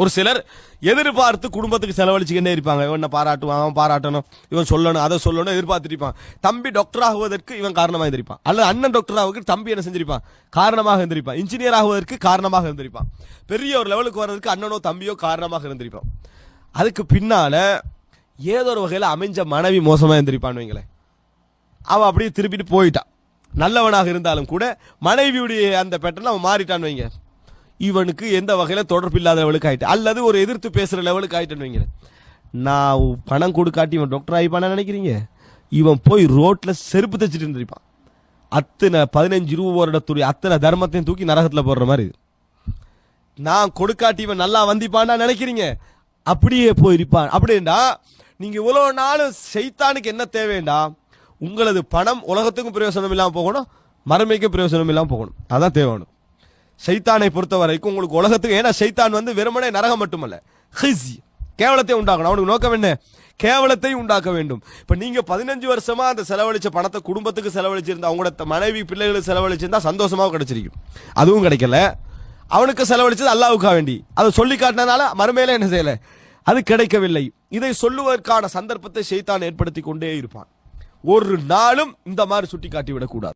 ஒரு சிலர் எதிர்பார்த்து குடும்பத்துக்கு செலவழிச்சுக்கிட்டே இருப்பாங்க. இவன் பாராட்டுவான்? அவன் பாராட்டணும். இவன் சொல்லணும் அதை சொல்லணும் எதிர்பார்த்துருப்பான். தம்பி டாக்டர் ஆகுவதற்கு இவன் காரணமாக இருந்திருப்பான் அல்லது அண்ணன் டாக்டர் ஆகுவதற்கு தம்பி என்ன செஞ்சிருப்பான்? காரணமாக இருந்திருப்பான் இன்ஜினியர் ஆகுவதற்கு காரணமாக இருந்திருப்பான் பெரிய ஒரு லெவலுக்கு வர்றதுக்கு அண்ணனோ தம்பியோ காரணமாக இருந்திருப்பான் அதுக்கு பின்னால் ஏதோ ஒரு வகையில் அமைஞ்ச மனைவி மோசமாக இருந்திருப்பான்னு வைங்களேன். அவன் அப்படியே திருப்பிட்டு போயிட்டான் நல்லவனாக இருந்தாலும் கூட மனைவியுடைய அந்த பேட்டர்ல அவன் மாறிட்டான்னு வைங்க. இவனுக்கு எந்த வகையில் தொடர்பு இல்லாத லெவலுக்கு ஆயிட்டு அல்லது ஒரு எதிர்த்து பேசுகிற லெவலுக்கு ஆகிட்டேன்னு வைங்க நான் பணம் கொடுக்காட்டி இவன் டாக்டர் ஆகிப்பான நினைக்கிறீங்க? இவன் போய் ரோட்டில் செருப்பு தைச்சிட்டு இருந்திருப்பான். அத்தனை பதினஞ்சு ரூபா வருடத்துடைய அத்தனை தர்மத்தையும் தூக்கி நரகத்தில் போடுற மாதிரி. இது நான் கொடுக்காட்டி இவன் நல்லா வந்திப்பான்னா நினைக்கிறீங்க? அப்படியே போயிருப்பான். அப்படின்னா நீங்கள் இவ்வளோ நாள் செய்தானுக்கு என்ன தேவைண்டா உங்களது பணம் உலகத்துக்கும் பிரயோசனம் இல்லாமல் போகணும் மறுமைக்கும் பிரயோசனம் இல்லாமல் போகணும். அதான் தேவைணும் சைத்தானை பொறுத்த வரைக்கும் உங்களுக்கு உலகத்துக்கு ஏன்னா சைத்தான் வந்து வெறுமனே நரகம் மட்டுமல்ல ஹிஸ் கேவலத்தை உண்டாக்கணும். அவனுக்கு நோக்கம் என்ன? கேவலத்தை உண்டாக்க வேண்டும். இப்போ நீங்க பதினஞ்சு வருஷமா அந்த செலவழிச்ச பணத்தை குடும்பத்துக்கு செலவழிச்சிருந்தா அவங்களோட மனைவி பிள்ளைகளுக்கு செலவழிச்சிருந்தா சந்தோஷமாக கிடைச்சிருக்கும். அதுவும் கிடைக்கல. அவனுக்கு செலவழிச்சது அல்லாவுக்கா வேண்டி. அதை சொல்லி காட்டினதால மறுமையில என்ன செய்யல? அது கிடைக்கவில்லை. இதை சொல்லுவதற்கான சந்தர்ப்பத்தை ஷைத்தான் ஏற்படுத்தி கொண்டே இருப்பான். ஒரு நாளும் இந்த மாதிரி சுட்டி காட்டி விடக்கூடாது